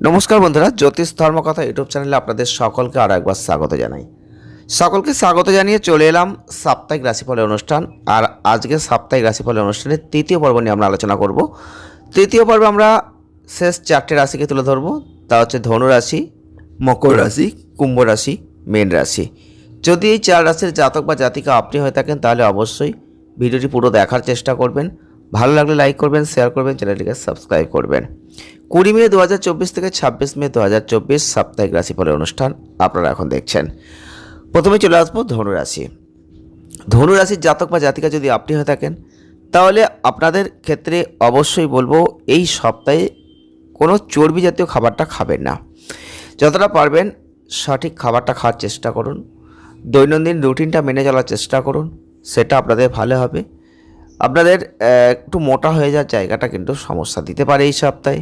নমস্কার বন্ধুরা, জ্যোতিষ ধর্মকথা ইউটিউব চ্যানেলে আপনাদের সকলকে আরও একবার স্বাগত জানাই। সকলকে স্বাগত জানিয়ে চলে এলাম সাপ্তাহিক রাশিফলের অনুষ্ঠান, আর আজকে সাপ্তাহিক রাশিফলের অনুষ্ঠানের তৃতীয় পর্ব নিয়ে আমরা আলোচনা করব। তৃতীয় পর্বে আমরা শেষ চারটে রাশিকে তুলে ধরব, তা হচ্ছে ধনু রাশি, মকর রাশি, কুম্ভ রাশি, মেন রাশি। যদি এই চার রাশির জাতক বা জাতিকা আপনি হয়ে থাকেন, তাহলে অবশ্যই ভিডিওটি পুরো দেখার চেষ্টা করবেন। ভালো লাগলে লাইক করবেন শেয়ার করবেন চ্যানেলটিকে সাবস্ক্রাইব করবেন। কুড়ি মে দু হাজার চব্বিশ থেকে ছাব্বিশ মে দু হাজার চব্বিশ সাপ্তাহিক রাশিফলের অনুষ্ঠান আপনারা এখন দেখছেন। প্রথমে চলে আসব ধনুরাশি। ধনুরাশির জাতক বা জাতিকা যদি আপনি হয়ে থাকেন, তাহলে আপনাদের ক্ষেত্রে অবশ্যই বলব এই সপ্তাহে কোনো চর্বি জাতীয় খাবারটা খাবেন না। যতটা পারবেন সঠিক খাবারটা খাওয়ার চেষ্টা করুন। দৈনন্দিন রুটিনটা মেনে চলার চেষ্টা করুন। সেটা আপনাদের ভালো হবে। আপনাদের একটু মোটা হয়ে যাওয়ার জায়গাটা কিন্তু সমস্যা দিতে পারে এই সপ্তাহে।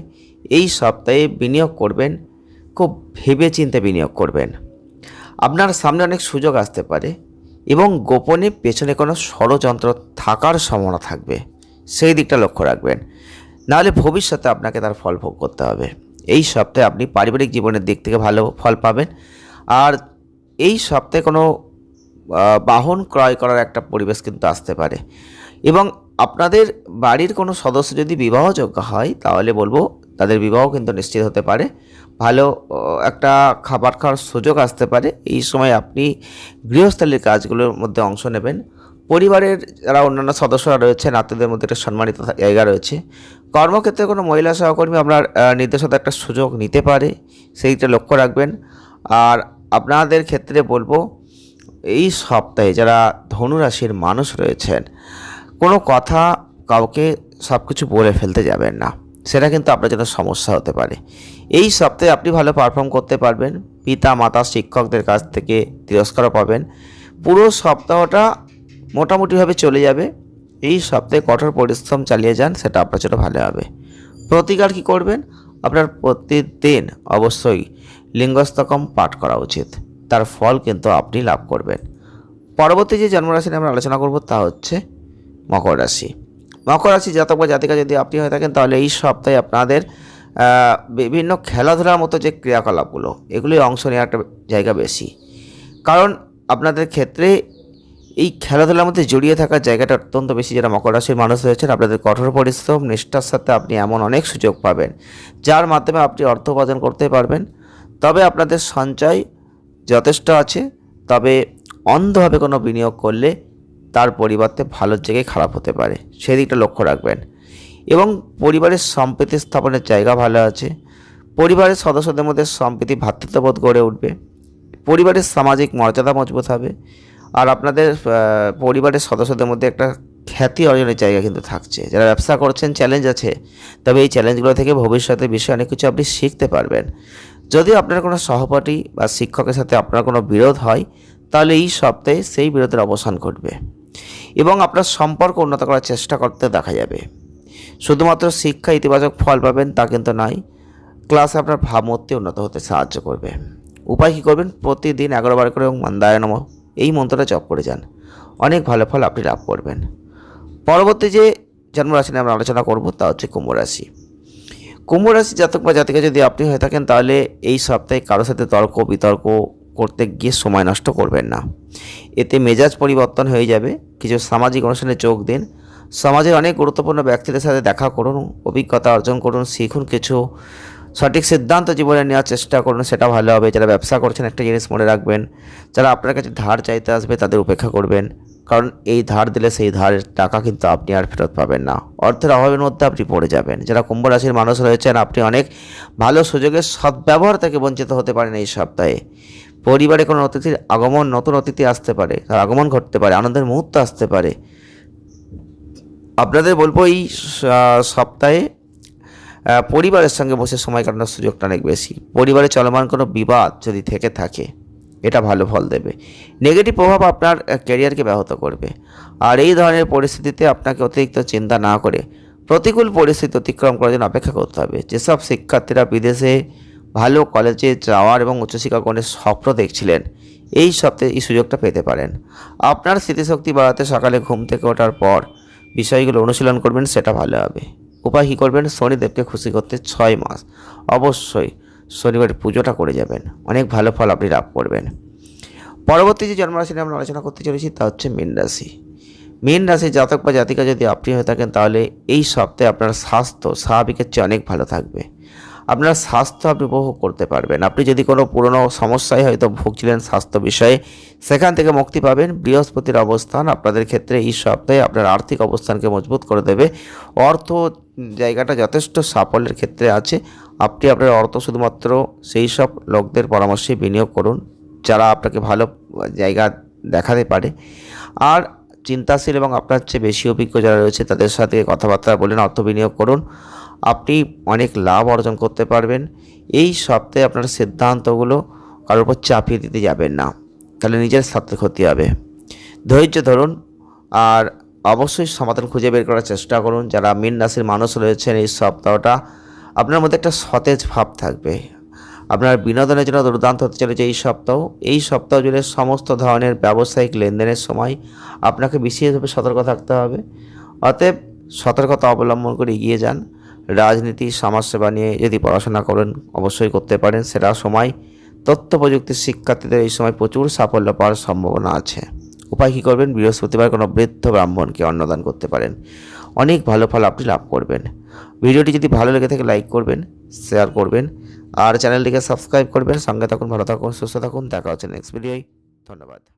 এই সপ্তাহে বিনিয়োগ করবেন, খুব ভেবে চিন্তে বিনিয়োগ করবেন। আপনার সামনে অনেক সুযোগ আসতে পারে এবং গোপনে পেছনে কোনো ষড়যন্ত্র থাকার সম্ভাবনা থাকবে। সেই দিকটা লক্ষ্য রাখবেন। নাহলে ভবিষ্যতে আপনাকে তার ফল ভোগ করতে হবে। এই সপ্তাহে আপনি পারিবারিক জীবনের দিক থেকে ভালো ফল পাবেন। আর এই সপ্তাহে কোনো বাহন ক্রয় করার একটা পরিবেশ কিন্তু আসতে পারে। এবং আপনাদের বাড়ির কোনো সদস্য যদি বিবাহযোগ্য হয়, তাহলে বলব তাদের বিবাহ কিন্তু নিশ্চিত হতে পারে। ভালো একটা খাবার খাওয়ার সুযোগ আসতে পারে। এই সময় আপনি গৃহস্থালীর কাজগুলোর মধ্যে অংশ নেবেন। পরিবারের যারা অন্যান্য সদস্যরা রয়েছেন আত্মীয়দের মধ্যে একটা সম্মানিত জায়গা রয়েছে। কর্মক্ষেত্রে কোনো মহিলা সহকর্মী আপনার নির্দেশতা একটা সুযোগ নিতে পারে। সেইটা লক্ষ্য রাখবেন। আর আপনাদের ক্ষেত্রে বলব, এই সপ্তাহে যারা ধনুরাশির মানুষ রয়েছেন কোনো কথা কাউকে সব কিছু বলে ফেলতে যাবেন না। সেটা কিন্তু আপনার জন্য সমস্যা হতে পারে। এই সপ্তাহে আপনি ভালো পারফর্ম করতে পারবেন। পিতা, মাতা, শিক্ষকদের কাছ থেকে তিরস্কারও পাবেন। পুরো সপ্তাহটা মোটামুটিভাবে চলে যাবে। এই সপ্তাহে কঠোর পরিশ্রম চালিয়ে যান, সেটা আপনার জন্য ভালো হবে। প্রতিকার কি করবেন? আপনার প্রতিদিন অবশ্যই লিঙ্গস্তকম পাঠ করা উচিত। তার ফল কিন্তু আপনি লাভ করবেন। পরবর্তী যে জন্মরাশি নিয়ে আমরা আলোচনা করব তা হচ্ছে মকর রাশি। মকর রাশি জাতক বা জাতিকা যদি আপনি হয়ে থাকেন, তাহলে এই সপ্তাহে আপনাদের বিভিন্ন খেলাধুলার মতো যে ক্রিয়াকলাপগুলো এগুলি অংশ নেওয়ার একটা জায়গা বেশি। কারণ আপনাদের ক্ষেত্রে এই খেলাধুলার মধ্যে জড়িয়ে থাকার জায়গাটা অত্যন্ত বেশি। যারা মকর রাশির মানুষ রয়েছেন, আপনাদের কঠোর পরিশ্রম, নিষ্ঠার সাথে আপনি এমন অনেক সুযোগ পাবেন, যার মাধ্যমে আপনি অর্থ উপার্জন করতে পারবেন। তবে আপনাদের সঞ্চয় যথেষ্ট আছে, তবে অন্ধভাবে কোনো বিনিয়োগ করলে তার পরিবর্তে ভালোর জায়গায় খারাপ হতে পারে। সেদিকটা লক্ষ্য রাখবেন। এবং পরিবারের সম্প্রীতি স্থাপনের জায়গা ভালো আছে। পরিবারের সদস্যদের মধ্যে সম্প্রীতি ভ্রাতৃত্ববোধ গড়ে উঠবে। পরিবারের সামাজিক মর্যাদা মজবুত হবে। আর আপনাদের পরিবারের সদস্যদের মধ্যে একটা খ্যাতি অর্জনের জায়গা কিন্তু থাকছে। যারা ব্যবসা করছেন চ্যালেঞ্জ আছে, তবে এই চ্যালেঞ্জগুলো থেকে ভবিষ্যতে বিষয়ে অনেক কিছু আপনি শিখতে পারবেন। যদি আপনার কোনো সহপাঠী বা শিক্ষকের সাথে আপনার কোনো বিরোধ হয় তাহলে এই সপ্তাহে সেই বিরোধের অবসান ঘটবে। এবং আপনার সম্পর্ক উন্নত করার চেষ্টা করতে দেখা যাবে। শুধুমাত্র শিক্ষা ইতিবাচক ফল পাবেন তা কিন্তু নয়, ক্লাসে আপনার ভাবমূর্তি উন্নত হতে সাহায্য করবে। উপায় কী করবেন? প্রতিদিন বার করে এবং মন্দায় নম। এই মন্ত্রটা জপ করে যান। অনেক ভালো ফল আপনি লাভ করবেন। পরবর্তী যে জন্মরাশি নিয়ে আমরা আলোচনা করব তা হচ্ছে কুম্ভ রাশি। কুম্ভ রাশি জাতক বা জাতিকা যদি আপনি হয়ে থাকেন তাহলে এই সপ্তাহে কারোর সাথে তর্ক, বিতর্ক করতে গিয়ে সময় নষ্ট করবেন না। এতে মেজাজ পরিবর্তন হয়ে যাবে, কিছু সামাজিক অনুষ্ঠানে যোগ দিন। সমাজের অনেক গুরুত্বপূর্ণ ব্যক্তিদের সাথে দেখা করুন, অভিজ্ঞতা অর্জন করুন, শিখুন কিছু। সঠিক সিদ্ধান্ত জীবনে নেওয়ার চেষ্টা করুন, সেটা ভালো হবে। যারা ব্যবসা করছেন, একটা জিনিস মনে রাখবেন, যারা আপনার কাছে ধার চাইতে আসবে, তাদের উপেক্ষা করবেন। কারণ এই ধার দিলে সেই ধারের টাকা কিন্তু আপনি আর ফেরত পাবেন না। অর্থের অভাবের মধ্যে আপনি পড়ে যাবেন। যারা কুম্ভ রাশির মানুষ রয়েছেন, আপনি অনেক ভালো সুযোগের সদ্ব্যবহার থেকে বঞ্চিত হতে পারেন এই সপ্তাহে। পরিবারে কোনো অতিথির আগমন, নতুন অতিথি আসতে পারে, তার আগমন ঘটতে পারে, আনন্দের মুহূর্ত আসতে পারে। আপনাদের বলব এই সপ্তাহে পরিবারের সঙ্গে বসে সময় কাটানোর সুযোগটা অনেক বেশি। পরিবারে চলমান কোনো বিবাদ যদি থেকে থাকে, এটা ভালো ফল দেবে। নেগেটিভ প্রভাব আপনার ক্যারিয়ারকে ব্যাহত করবে। আর এই ধরনের পরিস্থিতিতে আপনাকে অতিরিক্ত চিন্তা না করে প্রতিকূল পরিস্থিতি অতিক্রম করার জন্য অপেক্ষা করতে হবে। যেসব শিক্ষার্থীরা বিদেশে ভালো কলেজে যাওয়ার এবং উচ্চশিক্ষা গ্রহণের স্বপ্ন দেখছিলেন। এই সপ্তাহে এই সুযোগটা পেতে পারেন। আপনার স্মৃতিশক্তি বাড়াতে সকালে ঘুম থেকে ওঠার পর বিষয়গুলো অনুশীলন করবেন, সেটা ভালো হবে। উপায় কী করবেন? শনিদেবকে খুশি করতে ছয় মাস। অবশ্যই শনিবার পুজোটা করে যাবেন। অনেক ভালো ফল আপনি লাভ করবেন। পরবর্তী যে জন্মরাশি নিয়ে আমরা আলোচনা করতে চলেছি, তা হচ্ছে মীন রাশি। মীন রাশি জাতক বা জাতিকা যদি আপনি হয়ে থাকেন, তাহলে এই সপ্তাহে আপনার স্বাস্থ্য স্বাভাবিকের চেয়ে অনেক ভালো থাকবে। আপনার স্বাস্থ্য আপনি উপভোগ করতে পারবেন। আপনি যদি কোনো পুরনো সমস্যায় হয়তো ভুগছিলেন স্বাস্থ্য বিষয়ে, সেখান থেকে মুক্তি পাবেন। বৃহস্পতির অবস্থান আপনাদের ক্ষেত্রে এই সপ্তাহে আপনার আর্থিক অবস্থানকে মজবুত করে দেবে। অর্থ জায়গাটা যথেষ্ট সাফল্যের ক্ষেত্রে আছে। আপনি আপনার অর্থ শুধুমাত্র সেই সব লোকদের পরামর্শে বিনিয়োগ করুন, যারা আপনাকে ভালো জায়গা দেখাতে পারে। আর চিন্তাশীল এবং আপনার চেয়ে বেশি অভিজ্ঞ যারা রয়েছে, তাদের সাথে কথাবার্তা বলেন অর্থ বিনিয়োগ করুন। আপনি অনেক লাভ অর্জন করতে পারবেন। এই সপ্তাহে আপনার সিদ্ধান্তগুলো কারোর উপর চাপিয়ে দিতে যাবেন না। তাহলে নিজের স্বার্থে ক্ষতি হবে। ধৈর্য ধরুন আর অবশ্যই সমাধান খুঁজে বের করার চেষ্টা করুন। যারা মীন রাশির মানুষ রয়েছেন এই সপ্তাহটা, আপনার মধ্যে একটা সতেজ ভাব থাকবে। আপনার বিনোদনের জন্য দুর্দান্ত হতে চলেছে এই সপ্তাহ। এই সপ্তাহ জুড়ে সমস্ত ধরনের ব্যবসায়িক লেনদেনের সময় আপনাকে বিশেষভাবে সতর্ক থাকতে হবে। অতএব সতর্কতা অবলম্বন করে এগিয়ে যান। রাজনীতি, সমাজসেবা নিয়ে যদি পড়াশোনা করেন, অবশ্যই করতে পারেন। সেটা সময়, তথ্য প্রযুক্তির শিক্ষার্থীদের এই সময় প্রচুর সাফল্য পাওয়ার সম্ভাবনা আছে। উপায় কী করবেন? বৃহস্পতিবার কোনো বৃদ্ধ ব্রাহ্মণকে অন্নদান করতে পারেন। অনেক ভালো ফল আপনি লাভ করবেন। ভিডিওটি যদি ভালো লেগে থাকে, লাইক করবেন, শেয়ার করবেন, আর চ্যানেলটিকে সাবস্ক্রাইব করবেন। সঙ্গে থাকুন, ভালো থাকুন, সুস্থ থাকুন। দেখা হচ্ছে নেক্সট ভিডিওয় ধন্যবাদ।